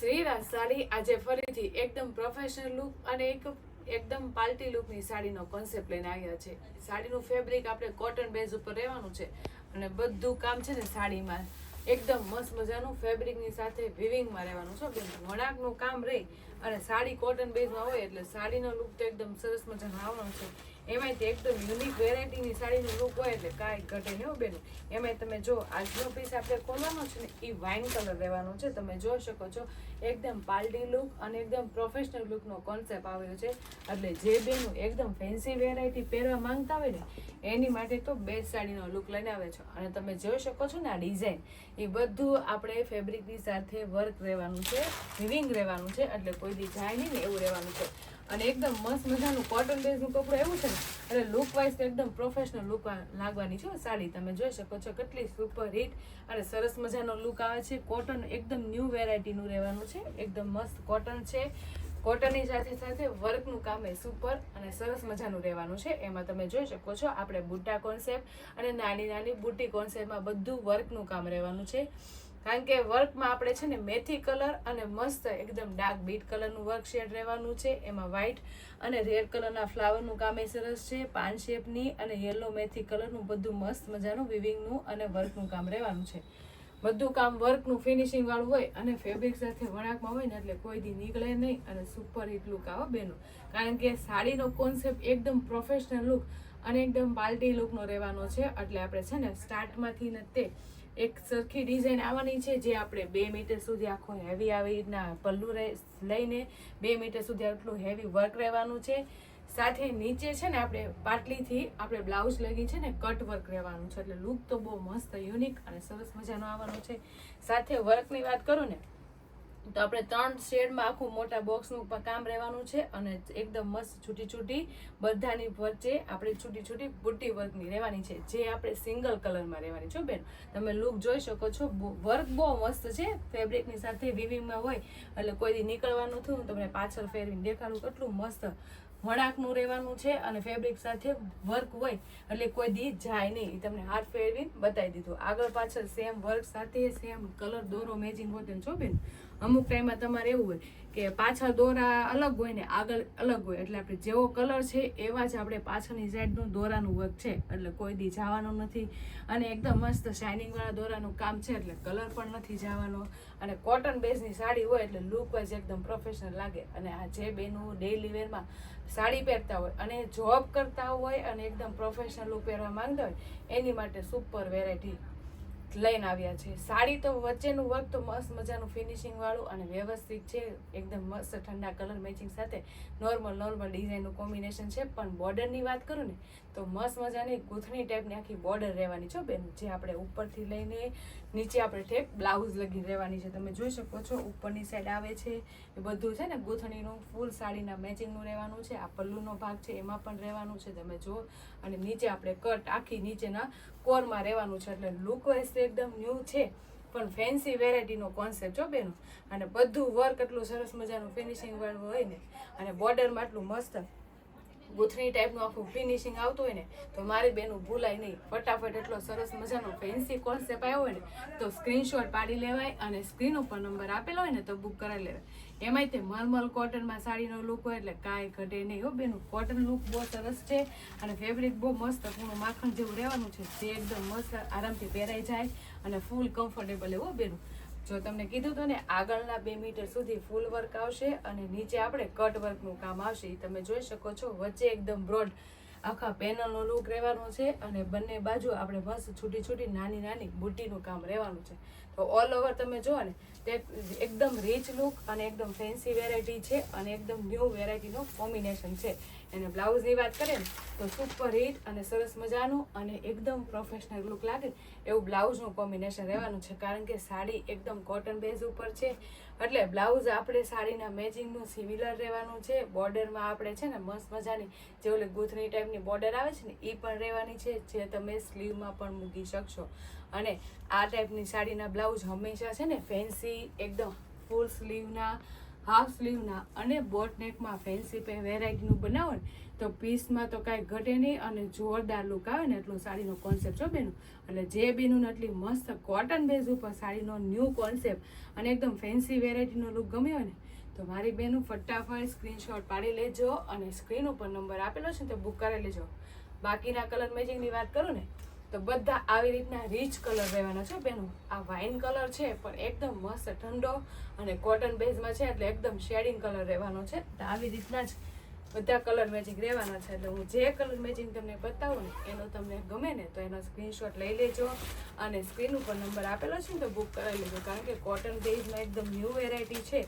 શ્રીરાજ સાડી આજે ફરીથી એકદમ પ્રોફેશનલ લુક અને એક એકદમ પાર્ટી લુકની સાડીનો કોન્સેપ્ટ લઈને આવ્યા છે. સાડીનું ફેબ્રિક આપણે કોટન બેઝ ઉપર રહેવાનું છે અને બધું કામ છે ને સાડીમાં. એકદમ મસ્ત મજાનું ફેબ્રિકની સાથે વિવિંગમાં રહેવાનું છે. વણાકનું કામ રહે. અને સાડી કોટન બેઝમાં હોય એટલે સાડીનો લુક તો એકદમ સરસ મજાનો આવવાનો છે. એમાંય તે એકદમ યુનિક વેરાયટીની સાડીનો લુક હોય એટલે કાંઈ ઘટે નહીં બેન. એમાંય તમે જો આજનો પીસ આપણે ખોલવાનો છે ને, એ વાઇન કલર રહેવાનો છે. તમે જોઈ શકો છો, એકદમ પાર્ટી લુક અને એકદમ પ્રોફેશનલ લુકનો કોન્સેપ્ટ આવ્યો છે. એટલે જે બેનું એકદમ ફેન્સી વેરાયટી પહેરવા માંગતા હોય ને, એની માટે તો બેસ્ટ સાડીનો લુક લઈને આવે છે. અને તમે જોઈ શકો છો ને આ ડિઝાઇન એ બધું આપણે ફેબ્રિકની સાથે વર્ક રહેવાનું છે વિવિંગ રહેવાનું છે. એટલે કોઈ દી જાય નહીં ને એવું રહેવાનું છે. અને એકદમ મસ્ત મજાનું કોટન બેઝનું કપડું એવું છે ને, એટલે લુક વાઇઝ એકદમ પ્રોફેશનલ લુક લાગવાની છે સાડી. તમે જોઈ શકો છો કેટલી સુપર હિટ અને સરસ મજાનો લુક આવે છે. કોટન એકદમ ન્યૂ વેરાયટીનું રહેવાનું છે. એકદમ મસ્ત કોટન છે. કોટનની સાથે સાથે વર્કનું કામ એ સુપર અને સરસ મજાનું રહેવાનું છે. એમાં તમે જોઈ શકો છો આપણે બુટ્ટા કોન્સેપ્ટ અને નાની નાની બુટ્ટી કોન્સેપ્ટમાં બધું વર્કનું કામ રહેવાનું છે. કારણ કે વર્કમાં આપણે છે ને મેથી કલર અને મસ્ત એકદમ ડાર્ક બીટ કલરનું વર્ક શેડ રહેવાનું છે. એમાં વ્હાઇટ અને રેડ કલરના ફ્લાવરનું કામ એ સરસ છે. પાન શેપની અને યલો મેથી કલરનું બધું મસ્ત મજાનું વિવિંગનું અને વર્કનું કામ રહેવાનું છે. બધું કામ વર્કનું ફિનિશિંગ વાળું હોય અને ફેબ્રિક સાથે વણાકમાં હોય ને એટલે કોઈ દી નીકળે નહીં અને સુપર હિટ લુક આવે બેનો. કારણ કે સાડીનો કોન્સેપ્ટ એકદમ પ્રોફેશનલ લુક અને એકદમ પાર્ટી લુકનો રહેવાનો છે. એટલે આપણે છે ને સ્ટાર્ટમાંથી ને તે એક સરખી ડિઝાઇન આવવાની છે જે આપણે બે મીટર સુધી આખો હેવી આવી રીતના પલ્લુ લઈને બે મીટર સુધી આટલું હેવી વર્ક રહેવાનું છે. સાથે નીચે છે ને આપણે પાટલીથી આપણે બ્લાઉઝ લગી છે ને કટ વર્ક રહેવાનું છે. એટલે લુક તો બહુ મસ્ત યુનિક અને સરસ મજાનો આવવાનો છે. સાથે વર્કની વાત કરું ને તો આપણે ત્રણ શેડમાં આખું મોટા બોક્સનું કામ રહેવાનું છે અને એકદમ મસ્ત છૂટી છૂટી બધાની વચ્ચે આપણે છૂટી છૂટી બુટ્ટી વર્કની રહેવાની છે, જે આપણે સિંગલ કલરમાં રહેવાની છો બેન. તમે લુક જોઈ શકો છો વર્ક બહુ મસ્ત છે, ફેબ્રિકની સાથે વિવિંગમાં હોય એટલે કોઈ નીકળવાનું થયું તમને પાછળ ફેરવીને દેખાડું કેટલું મસ્ત વણાકનું રહેવાનું છે અને ફેબ્રિક સાથે વર્ક હોય એટલે કોઈ દી જાય નહીં. તમને હાથ ફેરવીને બતાવી દીધું. આગળ પાછળ સેમ વર્ક સાથે સેમ કલર દોરો મેચિંગ હોય તેમ છો બેન. અમુક ટાઈમમાં તમારે એવું હોય કે પાછળ દોરા અલગ હોય ને આગળ અલગ હોય. એટલે આપણે જેવો કલર છે, એવા જ આપણે પાછળની સાઈડનું દોરાનું વર્ક છે. એટલે કોઈ દી જવાનું નથી. અને એકદમ મસ્ત શાઇનિંગવાળા દોરાનું કામ છે, એટલે કલર પણ નથી જવાનો. અને કોટન બેઝની સાડી હોય, એટલે લુક એકદમ પ્રોફેશનલ લાગે. અને આ જે બેનું ડેઇલી વેરમાં સાડી પહેરતા હોય અને જોબ કરતા હોય અને એકદમ પ્રોફેશનલ લુક પહેરવા માંગતા હોય, એની માટે સુપર વેરાયટી લઈને આવ્યા છે. સાડી તો વચ્ચેનું વર્ક તો મસ્ત મજાનું ફિનિશિંગ વાળું અને વ્યવસ્થિત છે. એકદમ મસ્ત ઠંડા કલર મેચિંગ સાથે. નોર્મલ નોર્મલ ડિઝાઇનનું કોમ્બિનેશન છે. પણ બોર્ડરની વાત કરું ને તો મસ્ત મજાની ગૂંથણી ટાઈપની આખી બોર્ડર રહેવાની છો બેન. જે આપણે ઉપરથી લઈને નીચે આપણે ટેપ બ્લાઉઝ લગી રહેવાની છે. તમે જોઈ શકો છો, ઉપરની સાઈડ આવે છે. એ બધું છે ને ગૂંથણીનું ફૂલ સાડીના મેચિંગનું રહેવાનું છે. આ પલ્લુનો ભાગ છે, એમાં પણ રહેવાનું છે. તમે જુઓ. અને નીચે આપણે કટ આખી નીચેના કોરમાં રહેવાનું છે. એટલે લુક વાઇઝ એકદમ ન્યૂ છે. પણ ફેન્સી વેરાયટીનો કોન્સેપ્ટ જો બેનો. અને બધું વર્ક એટલું સરસ મજાનું ફિનિશિંગ વાળું હોય ને. અને બોર્ડરમાં એટલું મસ્ત ગૂંથણી ટાઈપનું આખું ફિનિશિંગ આવતું હોય ને, તો મારી બેનું ભૂલાય નહીં. ફટાફટ એટલો સરસ મજાનો ફેન્સી કોન્સેપ્ટ આવ્યો હોય ને, તો સ્ક્રીનશોટ પાડી લેવાય અને સ્ક્રીન ઉપર નંબર આપેલો હોય ને, તો બુક કરાવી લેવાય. એમાંય તે મલમલ કોટનમાં સાડીનો લુક હોય એટલે કાંઈ ઘટે નહીં હો બેનું. કોટન લુક બહુ સરસ છે અને ફેબ્રિક બહુ મસ્ત પૂરું માખણ જેવું રહેવાનું છે. જે એકદમ મસ્ત આરામથી પહેરાઈ જાય અને ફૂલ કમ્ફર્ટેબલ એવું બેનું. જો તમને કીધું તો ને, આગળના બે મીટર સુધી ફૂલ વર્ક આવશે અને નીચે આપણે કટ વર્કનું કામ આવશે. એ તમે જોઈ શકો છો, વચ્ચે એકદમ બ્રોડ આખા પેનલનો લુક રહેવાનો છે અને બંને બાજુ આપણે મસ્ત છૂટી છૂટી નાની નાની બુટ્ટીનું કામ રહેવાનું છે. તો ઓલ ઓવર તમે જુઓ ને, તે એકદમ રીચ લુક અને એકદમ ફેન્સી વેરાયટી છે અને એકદમ ન્યૂ વેરાયટીનો કોમ્બિનેશન છે. અને બ્લાઉઝની વાત કરીએ ને, તો સુપર હિટ અને સરસ મજાનું અને એકદમ પ્રોફેશનલ લુક લાગે એવું બ્લાઉઝનું કોમ્બિનેશન રહેવાનું છે. કારણ કે સાડી એકદમ કોટન બેઝ ઉપર છે. એટલે બ્લાઉઝ આપણે સાડીના મેચિંગનું સિમિલર રહેવાનું છે. બોર્ડરમાં આપણે છે ને મસ્ત મજાની જે ઓલી ગૂંથણી ટાઈપની બોર્ડર આવે છે ને એ પણ રહેવાની છે જે તમે સ્લીવમાં પણ મૂકી શકશો. અને આ ટાઈપની સાડીના બ્લાઉઝ હંમેશા છે ને ફેન્સી એકદમ ફૂલ સ્લીવના હાફ સ્લીવના અને બોટ નેકમાં ફેન્સી પે વેરાયટીનું બનાવો ને, તો પીસમાં તો કાંઈ ઘટે નહીં અને જોરદાર લુક આવે ને એટલું સાડીનો કોન્સેપ્ટ છો બેનું. એટલે જે બેનું એટલી મસ્ત કોટન બેઝ ઉપર સાડીનો ન્યૂ કોન્સેપ્ટ અને એકદમ ફેન્સી વેરાયટીનો લુક ગમ્યો ને, તો મારી બેનું ફટાફટ સ્ક્રીનશોટ પાડી લેજો અને સ્ક્રીન ઉપર નંબર આપેલો છે તો બુક કરી લેજો. બાકીના કલર મેચિંગની વાત કરું ને તો બધા આવી રીતના રીચ કલર રહેવાના છે. બેનો, આ વાઇન કલર છે, પણ એકદમ મસ્ત, ઠંડો અને કોટન બેઝમાં છે, એટલે એકદમ શેડિંગ કલર રહેવાનો છે. તો આવી રીતના જ બધા કલર મેચિંગ રહેવાના છે. એટલે હું જે કલર મેચિંગ તમને બતાવું ને, એનો તમને ગમે ને, તો એનો સ્ક્રીનશોટ લઈ લેજો અને સ્ક્રીન ઉપર નંબર આપેલો છે ને, તો બુક કરાવી લેજો. કારણ કે કોટન બેઝમાં એકદમ ન્યૂ વેરાયટી છે.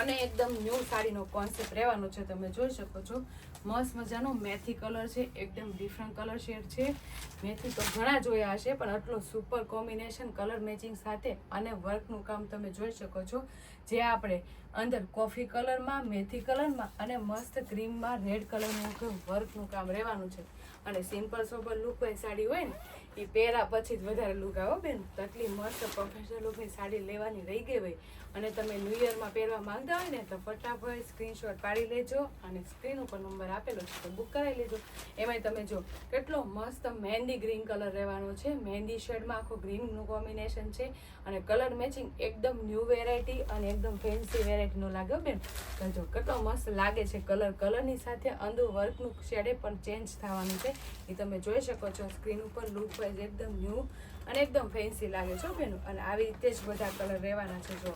અને એકદમ ન્યૂ સાડીનો કોન્સેપ્ટ રહેવાનો છે, તમે જોઈ શકો છો. મસ્ત મજાનો મેથી કલર છે, એકદમ ડિફરન્ટ કલર શેડ છે. મેથી તો ઘણા જોયા હશે, પણ આટલો સુપર કોમ્બિનેશન કલર મેચિંગ સાથે અને વર્કનું કામ તમે જોઈ શકો છો. જે આપણે અંદર કોફી કલરમાં મેથી કલરમાં અને મસ્ત ક્રીમમાં રેડ કલરનું વર્કનું કામ રહેવાનું છે. અને સિમ્પલ સોબર લુક હોય સાડી હોય ને એ પહેરા પછી જ વધારે લુક આવો બેન. તકલી મસ્ત પ્રોફેશનલ લુકની સાડી લેવાની રહી ગઈ હોય અને તમે ન્યૂ ઇયરમાં પહેરવા માંગતા હોય ને તો ફટાફટ સ્ક્રીનશોટ પાડી લેજો અને સ્ક્રીન ઉપર નંબર આપેલો છે તો બુક કરાવી લેજો. એમાંય તમે જો કેટલો મસ્ત મહેંદી ગ્રીન કલર રહેવાનો છે. મહેંદી શેડમાં આખો ગ્રીનનું કોમ્બિનેશન છે. અને કલર મેચિંગ એકદમ ન્યૂ વેરાયટી અને એકદમ ફેન્સી વેરાયટીનો લાગ્યો બેન. તો જો કેટલો મસ્ત લાગે છે કલર કલરની સાથે અંદર વર્કનું શેડે પણ ચેન્જ થવાનું છે. એ તમે જોઈ શકો છો સ્ક્રીન ઉપર લુક વાઇઝ એકદમ ન્યૂ અને એકદમ ફેન્સી લાગે છે બેનું. અને આવી રીતે જ બધા કલર રહેવાના છે જો.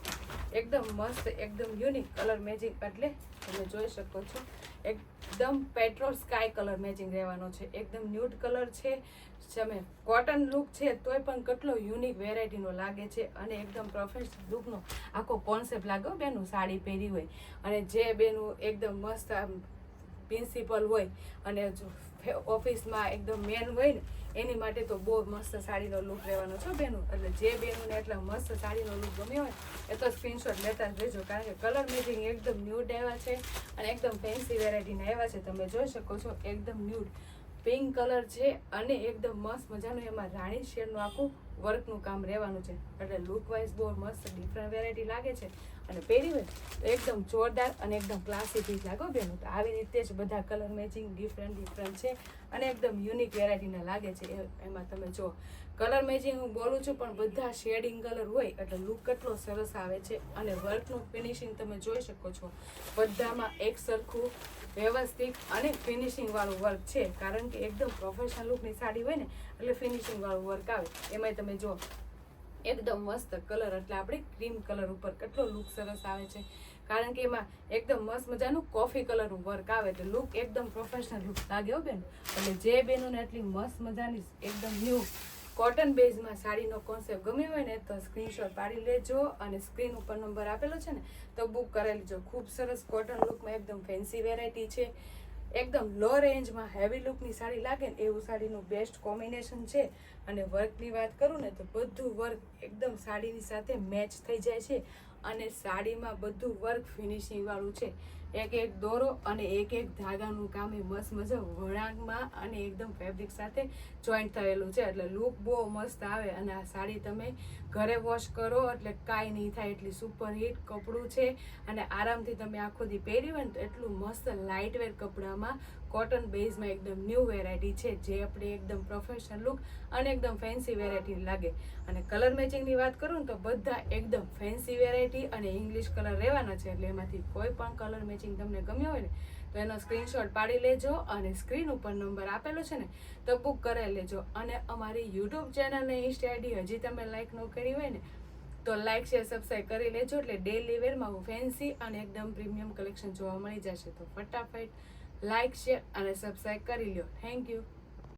એકદમ મસ્ત, એકદમ યુનિક કલર મેચિંગ એટલે તમે જોઈ શકો છો, એકદમ પેટ્રોલ સ્કાય કલર મેચિંગ રહેવાનો છે. એકદમ ન્યૂડ કલર છે. તમે કોટન લુક છે, તોય પણ કેટલો યુનિક વેરાયટીનો લાગે છે. અને એકદમ પ્રોફેશનલ લુકનો આખો કોન્સેપ્ટ લાગ્યો બેનું સાડી પહેરી હોય. અને જે બેનું એકદમ મસ્ત આમ પ્રિન્સિપલ હોય અને જો ઓફિસમાં એકદમ મેન હોય ને, એની માટે તો બહુ મસ્ત સાડીનો લુક રહેવાનો છો બેનું. એટલે જે બેનુંને એટલા મસ્ત સાડીનો લુક ગમ્યો હોય, એ તો સ્ક્રીનશોટ લેતા જ લેજો કારણ કે કલર મેચિંગ એકદમ ન્યૂડ આવ્યા છે અને એકદમ ફેન્સી વેરાયટીના આવ્યા છે. તમે જોઈ શકો છો એકદમ ન્યૂડ પિંક કલર છે અને એકદમ મસ્ત મજાનું એમાં રાણી શેડનું આખું વર્કનું કામ રહેવાનું છે. એટલે લુક વાઇઝ બહુ મસ્ત ડિફરન્ટ વેરાયટી લાગે છે. અને પહેરી હોય તો એકદમ જોરદાર અને એકદમ ક્લાસી પીસ લાગો. બેનું, તો આવી રીતે જ બધા કલર મેચિંગ ડિફરન્ટ ડિફરન્ટ છે. અને એકદમ યુનિક વેરાયટીના લાગે છે. એમાં તમે જો કલર મેચિંગ હું બોલું છું, પણ બધા શેડિંગ કલર હોય, એટલે લુક કેટલો સરસ આવે છે. અને વર્કનું ફિનિશિંગ તમે જોઈ શકો છો. બધામાં એક સરખું વ્યવસ્થિત અને ફિનિશિંગવાળું વર્ક છે. કારણ કે એકદમ પ્રોફેશનલ લુકની સાડી હોય ને એટલે ફિનિશિંગ વાળું વર્ક આવે. એમાંય તમે જો એકદમ મસ્ત કલર એટલે આપણે ક્રીમ કલર ઉપર કેટલો લુક સરસ આવે છે. કારણ કે એમાં એકદમ મસ્ત મજાનું કોફી કલરનું વર્ક આવે, એટલે લુક એકદમ પ્રોફેશનલ લુક લાગે હો બેન. એટલે જે બેનોને એટલી મસ્ત મજાની એકદમ ન્યૂ કોટન બેઝમાં સાડીનો કોન્સેપ્ટ ગમ્યો હોય ને, તો સ્ક્રીનશોટ પાડી લેજો અને સ્ક્રીન ઉપર નંબર આપેલો છે ને, તો બુક કરાવી લેજો. ખૂબ સરસ કોટન લુકમાં એકદમ ફેન્સી વેરાયટી છે. એકદમ લો રેન્જમાં હેવી લુકની સાડી લાગે ને એવું સાડીનું બેસ્ટ કોમ્બિનેશન છે. અને વર્કની વાત કરું ને તો બધું વર્ક એકદમ સાડીની સાથે મેચ થઈ જાય છે. અને સાડીમાં બધું વર્ક ફિનિશિંગ વાળું છે. એક એક દોરો અને એક એક ધાગાનું કામ એ મસ્ત મજા વળાંકમાં અને એકદમ ફેબ્રિક સાથે જોઈન્ટ થયેલું છે. એટલે લુક બહુ મસ્ત આવે અને આ સાડી તમે ઘરે વોશ કરો એટલે કાંઈ નહીં થાય, એટલી સુપર હિટ કપડું છે અને આરામથી તમે આખો દી પહેરી હોય ને એટલું મસ્ત લાઇટ વેર કપડામાં કોટન બેઝમાં એકદમ ન્યૂ વેરાયટી છે, જે આપણે એકદમ પ્રોફેશનલ લુક અને એકદમ ફેન્સી વેરાયટી લાગે. અને કલર મેચિંગની વાત કરું ને તો બધા એકદમ ફેન્સી વેરાયટી અને ઇંગ્લિશ કલર રહેવાના છે, એટલે એમાંથી કોઈ પણ કલર મેચિંગ તમને ગમ્યો હોય ને, તો એનો સ્ક્રીનશોટ પાડી લેજો અને સ્ક્રીન ઉપર નંબર આપેલો છે ને, તો બુક કરાવી લેજો. અને અમારી યુટ્યુબ ચેનલ અને ઇન્સ્ટા આઈડી હજી તમે લાઈક ન કરી હોય ને, તો લાઈક શેર સબસ્ક્રાઈબ કરી લેજો, એટલે ડેલી વેરમાં હું ફેન્સી અને એકદમ પ્રીમિયમ કલેક્શન જોવા મળી જશે. તો ફટાફટ લાઈક શેર અને સબસ્ક્રાઈબ કરી લ્યો. Thank you